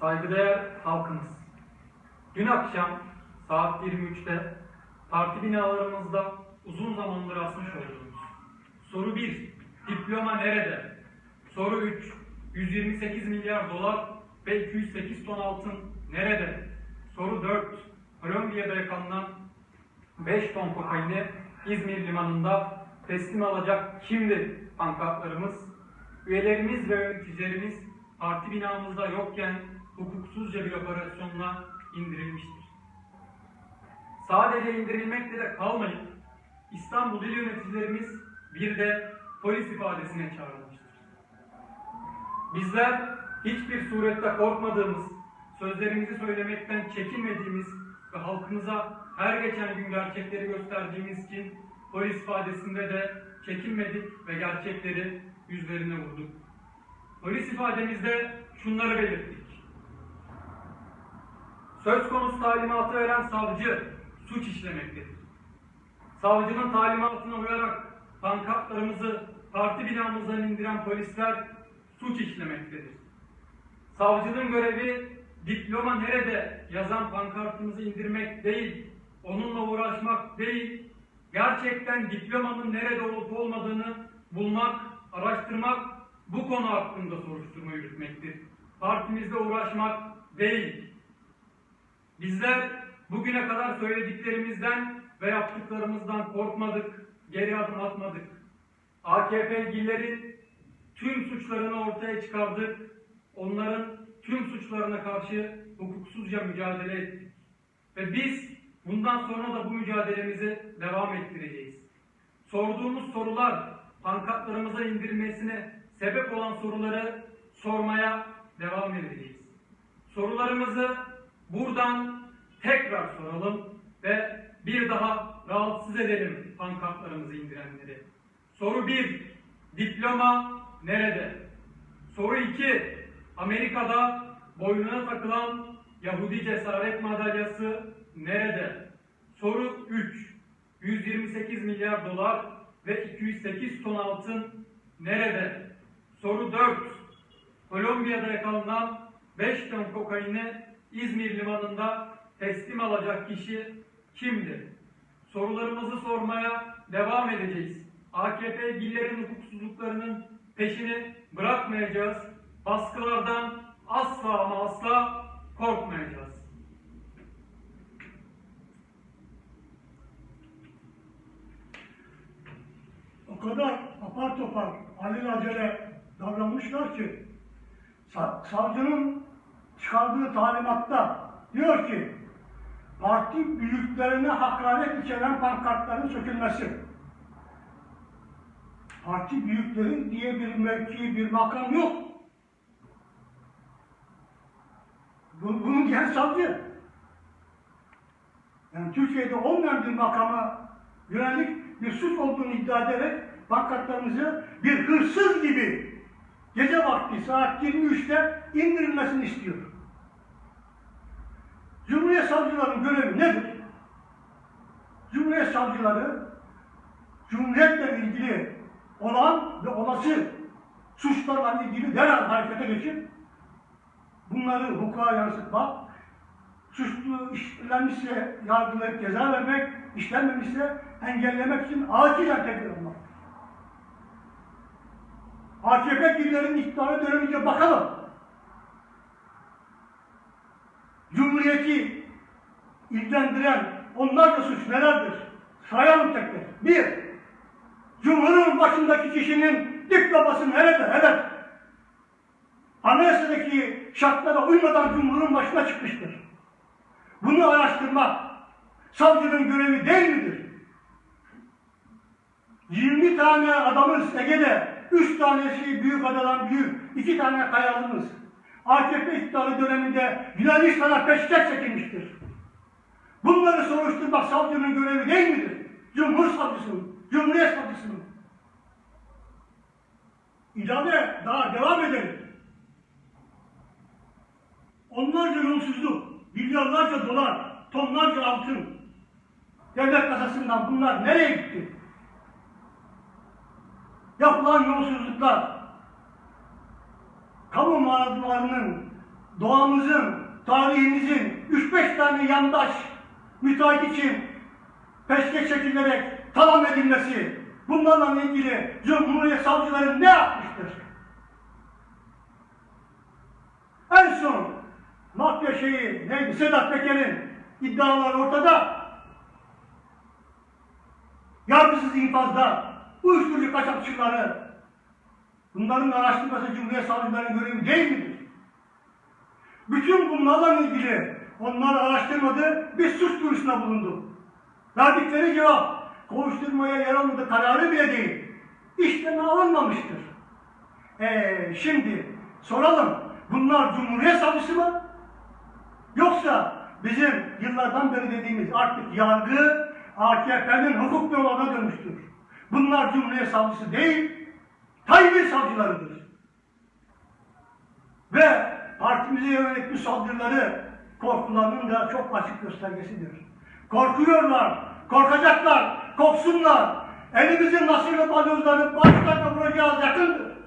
Saygıdeğer halkımız, dün akşam saat 23'te parti binalarımızda uzun zamandır asmış olduğumuz soru 1, diploma nerede? Soru 3, 128 milyar dolar ve 208 ton altın nerede? Soru 4, Kolombiya'da yakalanan 5 ton kokaini İzmir limanında teslim alacak kimdi pankartlarımız? Üyelerimiz ve yöneticilerimiz parti binamızda yokken hukuksuzca bir operasyonla indirilmiştir. Sadece indirilmekle de kalmayıp İstanbul İl Yöneticilerimiz bir de polis ifadesine çağrılmıştır. Bizler hiçbir surette korkmadığımız, sözlerimizi söylemekten çekinmediğimiz ve halkımıza her geçen gün gerçekleri gösterdiğimiz için polis ifadesinde de çekinmedik ve gerçekleri yüzlerine vurduk. Polis ifademizde şunları belirttik. Söz konusu talimatı veren savcı suç işlemektedir. Savcının talimatına uyarak pankartlarımızı parti binamızdan indiren polisler suç işlemektedir. Savcının görevi diploma nerede yazan pankartımızı indirmek değil, onunla uğraşmak değil, gerçekten diplomanın nerede olup olmadığını bulmak, araştırmak, bu konu hakkında soruşturma yürütmektir. Partimizle uğraşmak değil. Bizler bugüne kadar söylediklerimizden ve yaptıklarımızdan korkmadık, geri adım atmadık. AKP'lilerin tüm suçlarını ortaya çıkardık. Onların tüm suçlarına karşı hukuksuzca mücadele ettik. Ve biz bundan sonra da bu mücadelemizi devam ettireceğiz. Sorduğumuz sorular, pankartlarımıza indirilmesine sebep olan soruları sormaya devam edeceğiz. Sorularımızı buradan tekrar soralım ve bir daha rahatsız edelim pankartlarımızı indirenleri. Soru 1. Diploma nerede? Soru 2. Amerika'da boynuna takılan Yahudi cesaret madalyası nerede? Soru 3. 128 milyar dolar ve 208 ton altın nerede? Soru 4. Kolombiya'da yakalanan 5 ton kokaini İzmir limanında teslim alacak kişi kimdi? Sorularımızı sormaya devam edeceğiz. AKP gillerin hukuksuzluklarının peşini bırakmayacağız. Baskılardan asla ama asla korkmayacağız. O kadar apar topar, alelacele davranmışlar ki sa- savcının çıkardığı talimatta diyor ki parti büyüklerine hakaret içeren pankartların sökülmesi. Parti büyükleri diye bir mevki, bir makam yok. Bu- Bunu diyen savcı. Yani Türkiye'de olmayan bir makama yönelik bir suç olduğunu iddia ederek pankartlarımızı bir hırsız gibi gece vakti saat 23'te indirilmesini istiyor. Cumhuriyet savcılarının görevi nedir? Cumhuriyet savcıları Cumhuriyetle ilgili olan ve olası suçlarla ilgili derhal harekete geçip bunları hukuka yansıtmak, suçlu işlenmişse yargılayıp ceza vermek, işlenmemişse engellemek için acilen tedbir almak. AKP gillerin iktidarı dönemince bakalım. Cumhuriyeti ilgilendiren onlarca suç nelerdir? Sayalım tek tek. Bir, Cumhurun başındaki kişinin diploması nerede? Evet. Anayasadaki şartlara uymadan Cumhur'un başına çıkmıştır. Bunu araştırmak savcının görevi değil midir? 20 tane adamız Ege'de, 3 tanesi büyük adadan büyük, 2 tane kayalımız. AKP iktidarı döneminde Yunanistan'a peşkeş çekilmiştir. Bunları soruşturmak savcının görevi değil midir? Cumhur savcısının, Cumhuriyet savcısının. İlave daha devam edelim. Onlarca yolsuzluk, milyarlarca dolar, tonlarca altın devlet kasasından bunlar nereye gitti? Yapılan yolsuzluklar, kamu mağazalarının doğamızın, tarihimizin 3-5 tane yandaş müteahhit için peşkeş çekilerek tamam edilmesi, bunlarla ilgili Cumhuriyet savcıları ne yapmıştır? En son mafya şeyi neydi? Sedat Peker'in iddiaları ortada. Yargısız infazda uyuşturucu kaçakçıları bunların araştırması Cumhuriyet Savcıları'nın görevi değil midir? Bütün bunlarla ilgili onlar araştırmadı, bir suç duyurusunda bulundu. Verdikleri cevap kovuşturmaya yer almadı kararı bile değil. İşleme alınmamıştır. Ee, şimdi soralım, bunlar Cumhuriyet Savcısı mı? Yoksa bizim yıllardan beri dediğimiz artık yargı AKP'nin hukuk yoluna dönmüştür. Bunlar Cumhuriyet Savcısı değil, Tayyip'in savcılarıdır. Ve partimize yönelik bu saldırıları korkularının da çok açık göstergesidir. Korkuyorlar, korkacaklar, korksunlar. Elimizin nasırlı balyozları başlarına vuracağız yakındır.